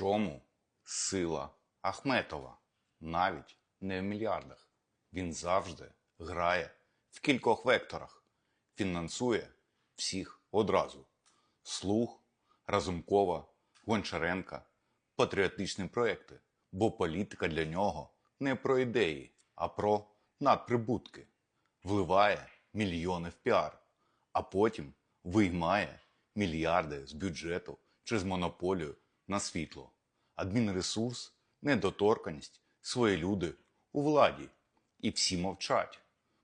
чому сила Ахметова? Навіть не в мільярдах. Він завжди грає в кількох векторах, фінансує всіх одразу. Слух, Разумкова, Гончаренка, патріотичні проекти. Бо політика для нього не про ідеї, а про надприбутки. Вливає мільйони в піар, а потім виймає мільярди з бюджету через монополію на світло. Адмінресурс, недоторканість, свої люди у владі. І всі мовчать,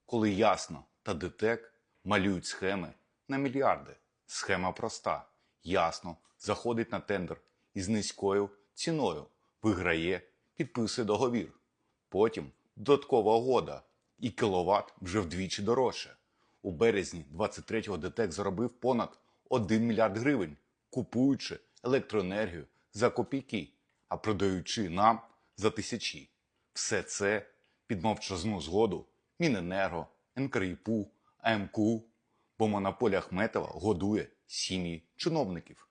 коли ясно та ДТЕК малюють схеми на мільярди. Схема проста, ясно, заходить на тендер із низькою ціною, виграє, підписує договір. Потім додаткова угода, і кіловат вже вдвічі дорожче. У березні 23-го ДТЕК заробив понад 1 мільярд гривень, купуючи електроенергію за копійки, а продаючи нам за тисячі. Все це під мовчазну згоду Міненерго, НКРІПУ, АМКУ, бо монополія Ахметова годує сім'ї чиновників.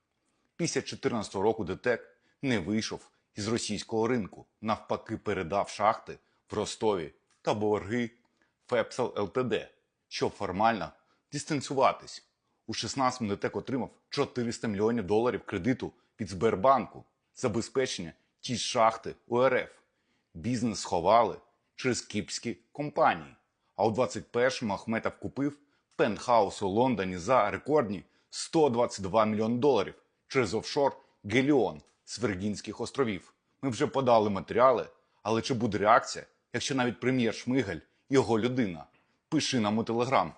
Після 2014 року ДТЕК не вийшов із російського ринку, навпаки, передав шахти в Ростові та борги Фепсел ЛТД, щоб формально дистанціюватись. У 16-му ДТЕК отримав 400 мільйонів доларів кредиту від Сбербанку, забезпечення ті шахти УРФ. Бізнес сховали через кіпські компанії. А у 21-му Ахметов купив пентхаус у Лондоні за рекордні 122 мільйони доларів через офшор Геліон з Віргінських островів. Ми вже подали матеріали, але чи буде реакція, якщо навіть прем'єр Шмигаль його людина? Пиши нам у телеграм.